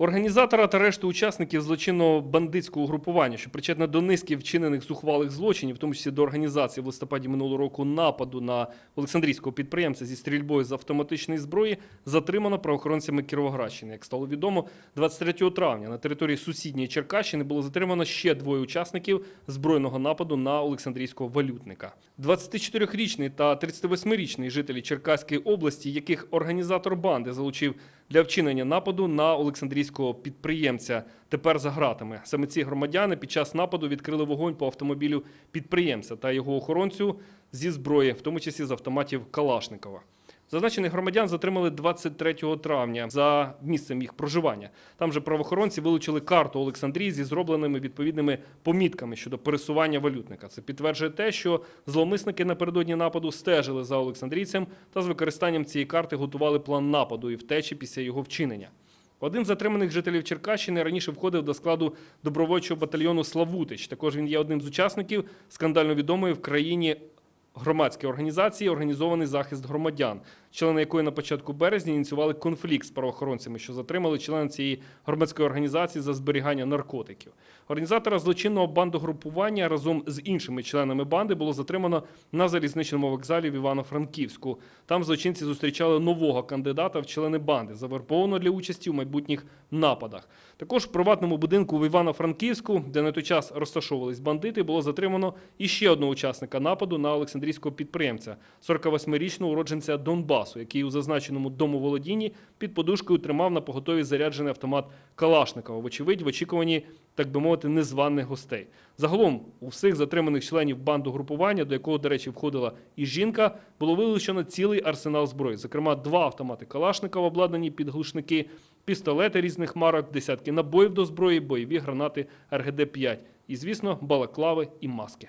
Організатора та решту учасників злочинного бандитського групування, що причетне до низки вчинених зухвалих злочинів, в тому числі до організації в листопаді минулого року нападу на Олександрійського підприємця зі стрільбою з автоматичної зброї, затримано правоохоронцями Кіровоградщини. Як стало відомо, 23 травня на території сусідньої Черкащини було затримано ще двоє учасників збройного нападу на Олександрійського валютника. 24-річний та 38-річний жителі Черкаської області, яких організатор банди залучив для вчинення нападу на Олександрійського підприємця. Тепер за гратами. Саме ці громадяни під час нападу відкрили вогонь по автомобілю підприємця та його охоронцю зі зброї, в тому числі з автоматів Калашникова. Зазначених громадян затримали 23 травня за місцем їх проживання. Там же правоохоронці вилучили карту Олександрії зі зробленими відповідними помітками щодо пересування валютника. Це підтверджує те, що зловмисники напередодні нападу стежили за Олександрійцем та з використанням цієї карти готували план нападу і втечі після його вчинення. Один з затриманих жителів Черкащини раніше входив до складу добровольчого батальйону Славутич. Також він є одним з учасників скандально відомої в країні громадської організації Організований захист громадян, члени якої на початку березня ініціювали конфлікт з правоохоронцями, що затримали члена цієї громадської організації за зберігання наркотиків. Організатора злочинного бандогрупування разом з іншими членами банди було затримано на залізничному вокзалі в Івано-Франківську. Там злочинці зустрічали нового кандидата в члени банди, завербованого для участі у майбутніх нападах. Також в приватному будинку в Івано-Франківську, де на той час розташовувались бандити, було затримано іще одного учасника нападу на Олександрійського підприємця, 48-річного уродженця Донбасу, який у зазначеному домоволодінні під подушкою тримав на поготові заряджений автомат Калашникова, вочевидь, в очікуванні, так би мовити, незваних гостей. Загалом у всіх затриманих членів банду групування, до якого, до речі, входила і жінка, було вилучено цілий арсенал зброї, зокрема, два автомати Калашникова, обладнані під глушники, пістолети різних марок, десятки набоїв до зброї, бойові гранати РГД-5 і, звісно, балаклави і маски.